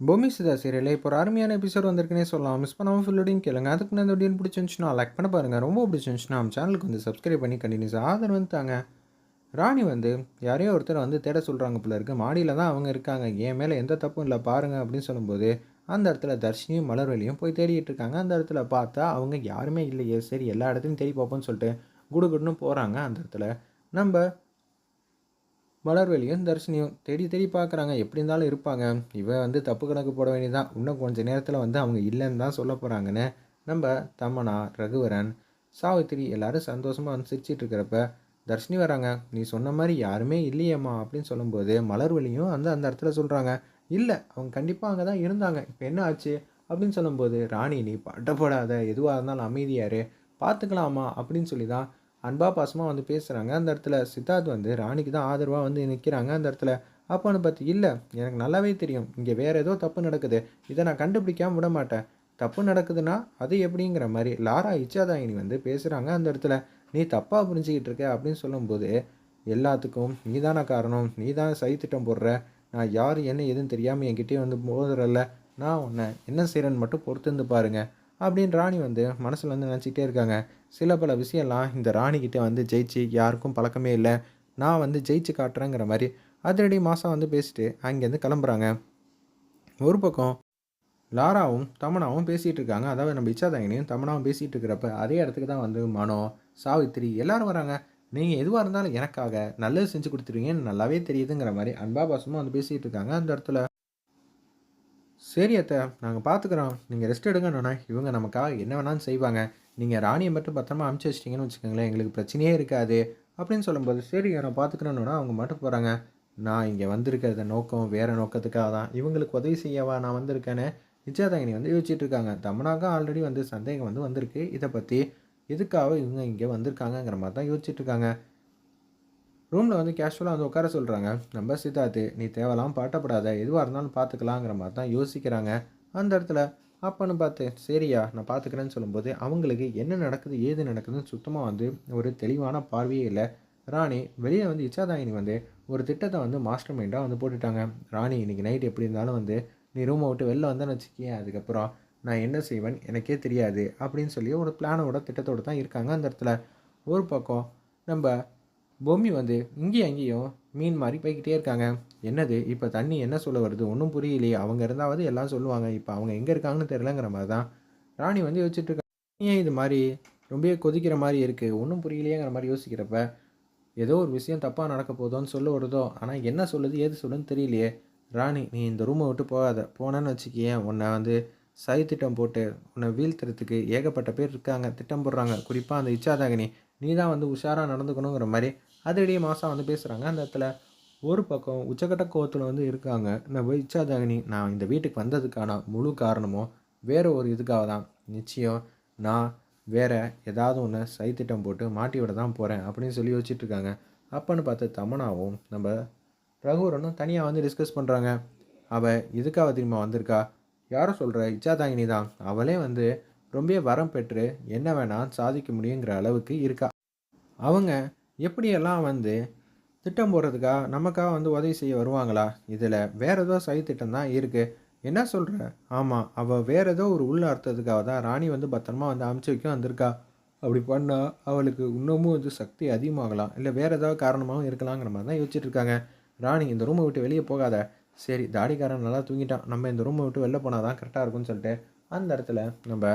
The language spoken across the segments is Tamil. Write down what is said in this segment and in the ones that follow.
பூமி சிதா சீரியலில் இப்போ ஒரு அருமையான எபிசோட் வந்திருக்குன்னே சொல்லலாம். மிஸ் பண்ணாமல் ஃபுல்லோடையும் கேளுங்க. அதுக்கு நான் இந்த வீடியோ பிடிச்சிருந்துச்சுன்னா லைக் பண்ண பாருங்கள் ரொம்ப பிடிச்சிருந்துச்சுன்னா நம்ம சேனலுக்கு வந்து சப்ஸ்கிரைப் பண்ணி கண்டினியூஸ் ஆதரவு வந்துட்டாங்க ராணி வந்து யாரையோ ஒருத்தர் வந்து தேட சொல்கிறாங்க போல இருக்கு. மாடியில் தான் அவங்க இருக்காங்க. என் மேலே எந்த தப்பும் இல்லை பாருங்கள் அப்படின்னு சொல்லும்போது அந்த இடத்துல தர்ஷினியும் மலர்வெளியும் போய் தேடிட்டு இருக்காங்க. அந்த இடத்துல பார்த்தா அவங்க யாருமே இல்லையே. சரி எல்லா இடத்துலையும் தேடி பார்ப்போம்னு சொல்லிட்டு குடுகுடுன்னு போகிறாங்க அந்த இடத்துல. நம்ம மலர்வெளியும் தர்ஷினியும் தேடி தேடி பார்க்குறாங்க. எப்படி இருந்தாலும் இருப்பாங்க. இவன் வந்து தப்பு கணக்கு போட வேண்டியதான் இன்னும் கொஞ்சம் நேரத்தில் வந்து அவங்க இல்லைன்னு தான் சொல்ல போகிறாங்கன்னு நம்ம தமனா ரகுவரன் சாவித்திரி எல்லாரும் சந்தோஷமாக வந்து சிரிச்சிட்டு இருக்கிறப்ப தர்ஷினி வராங்க. நீ சொன்ன மாதிரி யாருமே இல்லையேம்மா அப்படின்னு சொல்லும்போது மலர்வெளியும் வந்து அந்த இடத்துல சொல்கிறாங்க இல்லை அவங்க கண்டிப்பாக அங்கே தான் இருந்தாங்க. இப்போ என்ன ஆச்சு? அப்படின்னு சொல்லும்போது ராணி நீ பட்டப்படாத எதுவாக இருந்தாலும் அமைதியாரு பார்த்துக்கலாமா அப்படின்னு சொல்லி தான் அன்பா பாசமாக வந்து பேசுகிறாங்க அந்த இடத்துல சித்தார்த் வந்து ராணிக்கு தான் ஆதரவாக வந்து நிற்கிறாங்க அந்த இடத்துல அப்போன்னு பார்த்து இல்லை எனக்கு நல்லாவே தெரியும். இங்கே வேறு ஏதோ தப்பு நடக்குது. இதை நான் கண்டுபிடிக்காம விட மாட்டேன். தப்பு நடக்குதுன்னா அது எப்படிங்கிற மாதிரி லாரா இச்சாதாயினி வந்து பேசுகிறாங்க அந்த இடத்துல நீ தப்பாக புரிஞ்சுக்கிட்டு இருக்க அப்படின்னு சொல்லும்போது எல்லாத்துக்கும் நீ தானே காரணம். நீ தான் சைத்திட்டம் போடுற. நான் யார் என்ன எதுன்னு தெரியாமல் என்கிட்டயே வந்து போதுறல்ல நான் உன்னை என்ன செய்கிறேன்னு மட்டும் பொறுத்து இருந்து பாருங்க. அப்படின்னு ராணி வந்து மனசில் வந்து நினச்சிக்கிட்டே இருக்காங்க. சில பல விஷயம்லாம் இந்த ராணிக்கிட்ட வந்து ஜெயிச்சு யாருக்கும் பழக்கமே இல்லை. நான் வந்து ஜெயிச்சு காட்டுறேங்கிற மாதிரி அதிரடி மாதம் வந்து பேசிட்டு அங்கேருந்து கிளம்புறாங்க. ஒரு பக்கம் லாராவும் தமனாவும் பேசிகிட்டு இருக்காங்க. அதாவது நம்ம இச்சாதாங்கினியும் தமனாவும் பேசிகிட்டு இருக்கிறப்ப அதே இடத்துக்கு தான் வந்து மனோ சாவித்திரி எல்லாரும் வராங்க. நீங்கள் எதுவாக இருந்தாலும் எனக்காக நல்லது செஞ்சு கொடுத்துருவீங்கன்னு நல்லாவே தெரியுதுங்கிற மாதிரி அன்பா பாசமும் வந்து பேசிகிட்டு இருக்காங்க அந்த இடத்துல. சரி அத்தை நாங்கள் பார்த்துக்குறோம் நீங்கள் ரெஸ்ட் எடுங்கண்ணா இவங்க நமக்காக என்ன வேணாலும் செய்வாங்க. நீங்கள் ராணியை மட்டும் பத்திரமா அமுச்சு வச்சிட்டிங்கன்னு வச்சுக்கோங்களேன். எங்களுக்கு பிரச்சனையே இருக்காது. அப்படின்னு சொல்லும்போது சரி நான் பார்த்துக்கிறேன்னா அவங்க மட்டும் போகிறாங்க நான் இங்கே வந்திருக்கிறத நோக்கம் வேறு நோக்கத்துக்காக தான். இவங்களுக்கு உதவி செய்யவா நான் வந்திருக்கேன்னு நிச்சயதாகினி வந்து யோசிச்சுட்டு இருக்காங்க. தமனாக ஆல்ரெடி வந்து சந்தேகம் வந்து வந்திருக்கு. இதை பற்றி எதுக்காக இவங்க இங்கே வந்திருக்காங்கங்கிற மாதிரி தான் யோசிச்சுட்டு இருக்காங்க. ரூமில் வந்து கேஷுவலாக வந்து உட்கார சொல்கிறாங்க நம்ம சித்தார்த்து நீ தேவலாம் பாட்டப்படாத. எதுவாக இருந்தாலும் பார்த்துக்கலாங்கிற மாதிரி தான் யோசிக்கிறாங்க. அந்த இடத்துல அப்பன்னு பார்த்து சரியா நான் பார்த்துக்கிறேன்னு சொல்லும்போது அவங்களுக்கு என்ன நடக்குது ஏது நடக்குதுன்னு சுத்தமாக வந்து ஒரு தெளிவான பார்வையே இல்லை. ராணி வெளியே வந்து இச்சாதாயினி வந்து ஒரு திட்டத்தை வந்து மாஸ்டர் மைண்டாக வந்து போட்டுட்டாங்க. ராணி இன்னைக்கு நைட் எப்படி இருந்தாலும் வந்து நீ ரூமை விட்டு வெளில வந்தேன்னு வச்சுக்கேன் அதுக்கப்புறம் நான் என்ன செய்வேன்? எனக்கே தெரியாது. அப்படின்னு சொல்லி ஒரு பிளானோட திட்டத்தோடு தான் இருக்காங்க அந்த இடத்துல. ஒரு பக்கம் நம்ம பொம்மி வந்து இங்கேயும் அங்கேயும் மீன் மாதிரி போய்கிட்டே இருக்காங்க. என்னது? இப்போ தண்ணி என்ன சொல்ல வருது? ஒன்றும் புரியலையே. அவங்க இருந்தாவது எல்லாம் சொல்லுவாங்க. இப்போ அவங்க எங்கே இருக்காங்கன்னு தெரிலங்கிற மாதிரி தான் ராணி வந்து யோசிச்சுட்டு இருக்காங்க ஏன் இது மாதிரி? ரொம்பவே கொதிக்கிற மாதிரி இருக்குது ஒன்றும் புரியலையேங்கிற மாதிரி யோசிக்கிறப்ப ஏதோ ஒரு விஷயம் தப்பாக நடக்க போதோன்னு சொல்ல வருதோ? ஆனால் என்ன சொல்லுது? ஏது சொல்லுன்னு தெரியலையே. ராணி நீ இந்த ரூமை விட்டு போகாத. போனேன்னு வச்சுக்கியேன் உன்னை வந்து சதி திட்டம் போட்டு உன்னை வீழ்த்துறதுக்கு ஏகப்பட்ட பேர் இருக்காங்க. திட்டம் போடுறாங்க. குறிப்பாக அந்த இச்சாதாகினி. நீ தான் வந்து உஷாராக நடந்துக்கணுங்கிற மாதிரி அதிரடியே மாதம் வந்து பேசுகிறாங்க அந்த இடத்துல ஒரு பக்கம் உச்சக்கட்ட கோவத்தில் வந்து இருக்காங்க. நம்ம இச்சாதாகினி நான் இந்த வீட்டுக்கு வந்ததுக்கான முழு காரணமும் வேறு ஒரு இதுக்காக தான். நிச்சயம் நான் வேறு ஏதாவது ஒன்று சைத்திட்டம் போட்டு மாட்டி விட தான் போகிறேன் அப்படின்னு சொல்லி யோசிச்சுட்டு இருக்காங்க. அப்பன்னு பார்த்து தமனாவும் நம்ம ரகுவரனும் தனியாக வந்து டிஸ்கஸ் பண்ணுறாங்க அவள் இதுக்காக தெரியுமா வந்திருக்கா? யாரோ சொல்கிற இச்சாதாங்கினி தான். அவளே வந்து ரொம்ப வரம் பெற்று என்ன வேணால் சாதிக்க முடியுங்கிற அளவுக்கு இருக்கா. அவங்க எப்படியெல்லாம் வந்து திட்டம் போடுறதுக்காக நமக்காக வந்து உதவி செய்ய வருவாங்களா? இதில் வேறு ஏதோ சதி திட்டம் தான் இருக்குது என்ன சொல்கிற ஆமாம் அவள் வேறு ஏதோ ஒரு உள்ள அர்த்தத்துக்காக தான் ராணி வந்து பத்திரமா வந்து அமுச்சு வைக்க வந்திருக்கா. அப்படி பண்ணால் அவளுக்கு இன்னமும் வந்து சக்தி அதிகமாகலாம் இல்லை வேறு ஏதாவது காரணமாகவும் இருக்கலாங்கிற மாதிரி தான் யோசிச்சுட்டு இருக்காங்க. ராணி இந்த ரூமை விட்டு வெளியே போகாத. சரி தாடிக்காரன் நல்லா தூங்கிட்டான். நம்ம இந்த ரூமை விட்டு வெளில போனால் தான் கரெக்டாக இருக்கும்னு சொல்லிட்டு அந்த இடத்துல நம்ம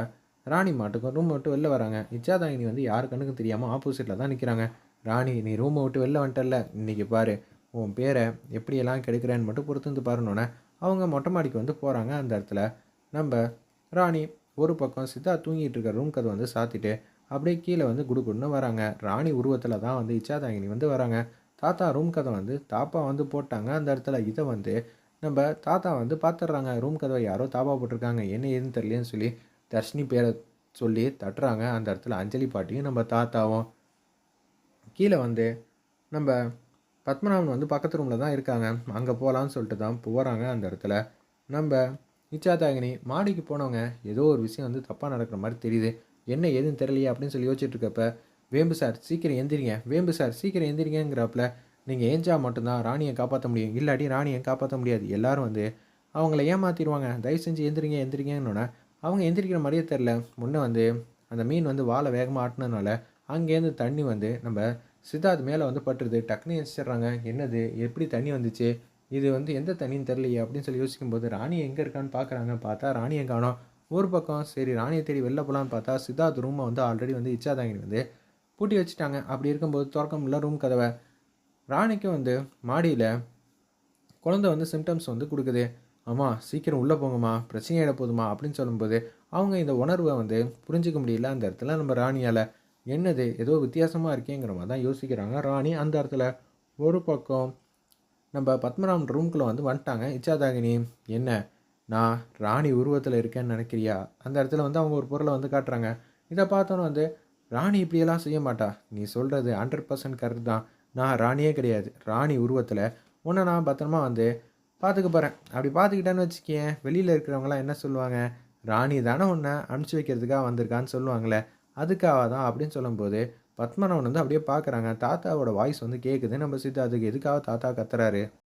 ராணி மாட்டுக்கும் ரூமை விட்டு வெளில வராங்க. இச்சாதாயினி வந்து யாரு கண்ணுக்கும் தெரியாமல் ஆப்போசிட்டில் தான் நிற்கிறாங்க ராணி நீ ரூமை விட்டு வெளில வந்துட்டல இன்றைக்கி பாரு உன் பேரை எப்படியெல்லாம் கெடுக்கிறேன்னு மட்டும் பொறுத்து வந்து பாருனோன்னே அவங்க மொட்டை மாடிக்கு வந்து போகிறாங்க அந்த இடத்துல. நம்ம ராணி ஒரு பக்கம் சித்தா தூங்கிட்டு இருக்க ரூம் கதை வந்து சாத்திட்டு அப்படியே கீழே வந்து குடுகுடுன்னு வராங்க. ராணி உருவத்தில் தான் வந்து இச்சாதாங்கினி வந்து வராங்க. தாத்தா ரூம் கதை வந்து தாப்பா வந்து போட்டாங்க அந்த இடத்துல. இதை வந்து நம்ம தாத்தா வந்து பார்த்துடுறாங்க ரூம் கதவை யாரோ தாப்பா போட்டிருக்காங்க. என்ன ஏதுன்னு தெரியலன்னு சொல்லி தர்ஷினி பேரை சொல்லி தட்டுறாங்க. அந்த இடத்துல அஞ்சலி பாட்டியும் நம்ம தாத்தாவும் கீழே வந்து நம்ம பத்மநாபன் வந்து பக்கத்து ரூமில் தான் இருக்காங்க. அங்கே போகலான்னு சொல்லிட்டு தான் போகிறாங்க அந்த இடத்துல. நம்ம இச்சாதாகினி மாடிக்கு போனவங்க ஏதோ ஒரு விஷயம் வந்து தப்பாக நடக்கிற மாதிரி தெரியுது. என்ன ஏதுன்னு தெரியலையே அப்படின்னு சொல்லி யோசிச்சுட்டு இருக்கப்ப வேம்பு சார் சீக்கிரம் எந்திரிங்க. வேம்பு சார் சீக்கிரம் எந்திரிங்கிறப்பல நீங்கள் ஏஞ்சா மட்டும்தான் ராணியை காப்பாற்ற முடியும். இல்லாட்டி ராணியை காப்பாற்ற முடியாது. எல்லோரும் வந்து அவங்கள ஏமாற்றிடுவாங்க தயவு செஞ்சு எந்திரிங்க எந்திரிங்கன்னொன்னே அவங்க எந்திரிக்கிற மாதிரியே தெரில முன்னே வந்து அந்த மீன் வந்து வாழை வேகமாக ஆட்டினதுனால அங்கேருந்து தண்ணி வந்து நம்ம சித்தார்த் மேலே வந்து பட்டுருது. டக்குன்னு எரிச்சிடுறாங்க என்னது? எப்படி தண்ணி வந்துச்சு? இது வந்து எந்த தண்ணின்னு தெரியலையே அப்படின்னு சொல்லி யோசிக்கும்போது ராணி எங்கே இருக்கான்னு பார்க்குறாங்க பார்த்தா ராணியை காணோம். ஒரு பக்கம் சரி ராணியை தேடி வெளில போகலான்னு பார்த்தா சித்தார்த் ரூமை வந்து ஆல்ரெடி வந்து இச்சாதாங்கி வந்து பூட்டி வச்சுட்டாங்க. அப்படி இருக்கும்போது திறக்க முடியல ரூம் கதவை. ராணிக்கும் வந்து மாடியில் குழந்தை வந்து சிம்டம்ஸ் வந்து கொடுக்குது. அம்மா சீக்கிரம் உள்ளே போங்கம்மா. பிரச்சனை போதுமா அப்படின்னு சொல்லும்போது அவங்க இந்த உணர்வை வந்து புரிஞ்சிக்க முடியல அந்த இடத்துல நம்ம ராணியால். என்னது? ஏதோ வித்தியாசமாக இருக்கேங்கிற மாதிரி தான் யோசிக்கிறாங்க. ராணி அந்த இடத்துல ஒரு பக்கம் நம்ம பத்மநாபன் ரூம்குள்ளே வந்து வந்துட்டாங்க. இச்சாதாகினி என்ன? நான் ராணி உருவத்தில் இருக்கேன்னு நினைக்கிறியா? அந்த இடத்துல வந்து அவங்க ஒரு பொருளை வந்து காட்டுறாங்க. இதை பார்த்தோன்னே வந்து ராணி இப்படியெல்லாம் செய்ய மாட்டா. நீ சொல்கிறது ஹண்ட்ரட் பர்சன்ட் கரெக்ட் தான். நான் ராணியே கிடையாது. ராணி உருவத்தில். உன்னை நான் பத்திரமா வந்து பார்த்துக்க போகிறேன் அப்படி பார்த்துக்கிட்டேன்னு வச்சுக்கேன். வெளியில் இருக்கிறவங்களாம் என்ன சொல்லுவாங்க? ராணி தானே உன்னை அனுப்பிச்சி வைக்கிறதுக்காக வந்திருக்கான்னு சொல்லுவாங்களே. அதுக்காக தான் அப்படின்னு சொல்லும்போது பத்மநாபன் வந்து அப்படியே பார்க்குறாங்க. தாத்தாவோட வாய்ஸ் வந்து கேட்குது நம்ம சித்தார்த்துக்கு எதுக்காக தாத்தா கத்துறாரு?